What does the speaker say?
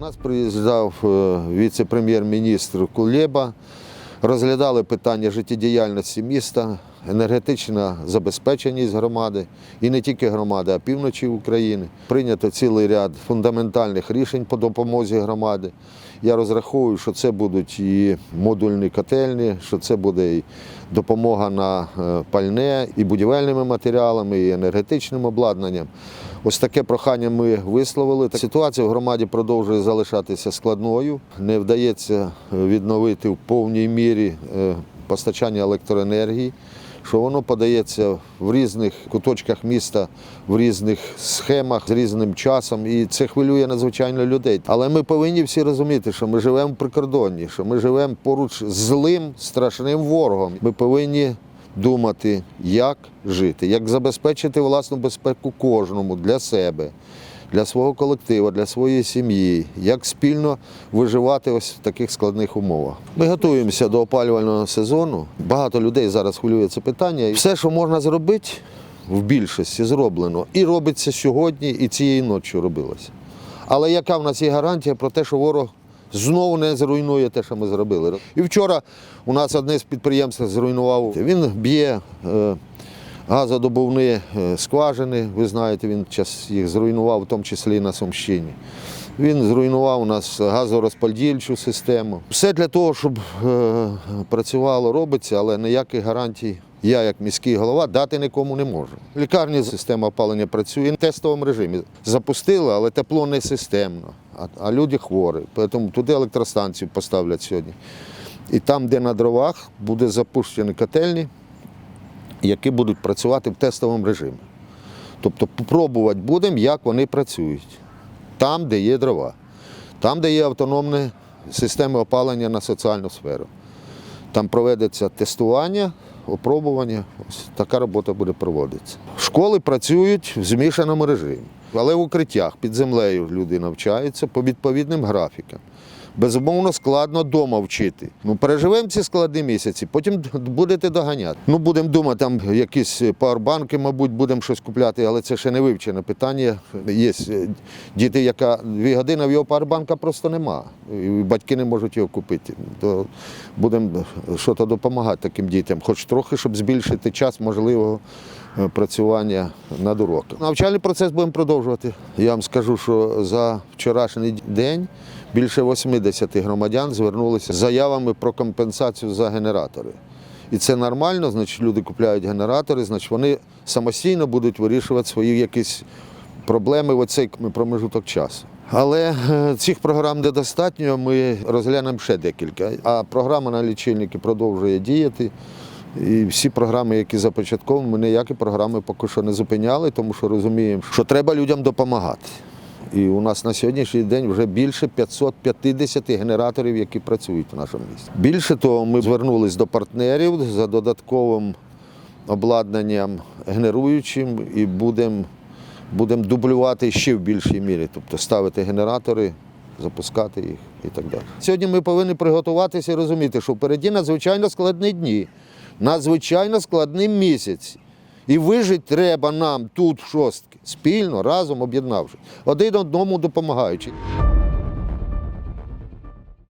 Нас приїжджав е, віце-прем'єр-міністр Кулєба. Розглядали питання життєдіяльності міста, енергетична забезпеченість громади і не тільки громади, а півночі України. Прийнято цілий ряд фундаментальних рішень по допомозі громади. Я розраховую, що це будуть і модульні котельні, що це буде і допомога на е, пальне, і будівельними матеріалами, і енергетичним обладнанням. Ось таке прохання ми висловили. Ситуація в громаді продовжує залишатися складною. Не вдається е, відновити в повній мірі е, постачання електроенергії, що воно подається в різних куточках міста, в різних схемах з різним часом, і це хвилює надзвичайно людей. Але ми повинні всі розуміти, що ми живемо в прикордонні, що ми живемо поруч з злим, страшним ворогом. Ми повинні думати, як жити, як забезпечити власну безпеку кожному для себе, для свого колективу, для своєї сім'ї, як спільно виживати ось в таких складних умовах. Ми готуємося до опалювального сезону. Багато людей зараз хвилює це питання. Все, що можна зробити, в більшості зроблено. І робиться сьогодні, і цієї ночі робилося. Але яка в нас є гарантія про те, що ворог знову не зруйнує те, що ми зробили? І вчора у нас одне з підприємств зруйнував. Він б'є е, газодобувні е, скважини. Ви знаєте, він час їх зруйнував, в тому числі і на Сумщині. Він зруйнував у нас газорозподільчу систему. Все для того, щоб е, працювало, робиться, але ніяких гарантій я, як міський голова, дати нікому не можу. Лікарні система опалення працює в тестовому режимі. Запустили, але тепло не системно, а, люди хворі. Тому туди електростанцію поставлять сьогодні. І там, де на дровах, буде запущені котельні, які будуть працювати в тестовому режимі. Тобто спробувати будемо, як вони працюють. Там, де є дрова, там, де є автономні системи опалення на соціальну сферу. Там проведеться тестування, опробування. Ось така робота буде проводитися. Школи працюють в змішаному режимі, але в укриттях під землею люди навчаються по відповідним графікам. Безумовно, складно вдома вчити. Ну, переживемо ці складні місяці, потім будете доганяти. Ну, будемо думати, там якісь пауербанки, мабуть, будемо щось купляти, але це ще не вивчене питання. Є е, діти, яка дві години, в його пауербанка просто нема. І батьки не можуть його купити. То будемо щось допомагати таким дітям, хоч трохи, щоб збільшити час можливого е, працювання над уроком. Навчальний процес будемо продовжувати. Я вам скажу, що за вчорашній день більше 80 громадян звернулися з заявами про компенсацію за генератори. І це нормально, значить люди купляють генератори, значить вони самостійно будуть вирішувати свої якісь проблеми в оцей промежуток часу. Але е, цих програм недостатньо, ми розглянемо ще декілька. А програма на лічильники продовжує діяти. І всі програми, які започатковані, ми ніякі програми поки що не зупиняли, тому що розуміємо, що треба людям допомагати. І у нас на сьогоднішній день вже більше 550 генераторів, які працюють в нашому місті. Більше того, ми звернулись до партнерів за додатковим обладнанням генеруючим і будемо будем дублювати ще в більшій мірі, тобто ставити генератори, запускати їх і так далі. Сьогодні ми повинні приготуватися і розуміти, що впереді надзвичайно складні дні, надзвичайно складний місяць. І вижити треба нам тут, в шостки, спільно, разом об'єднавшись, один одному допомагаючи.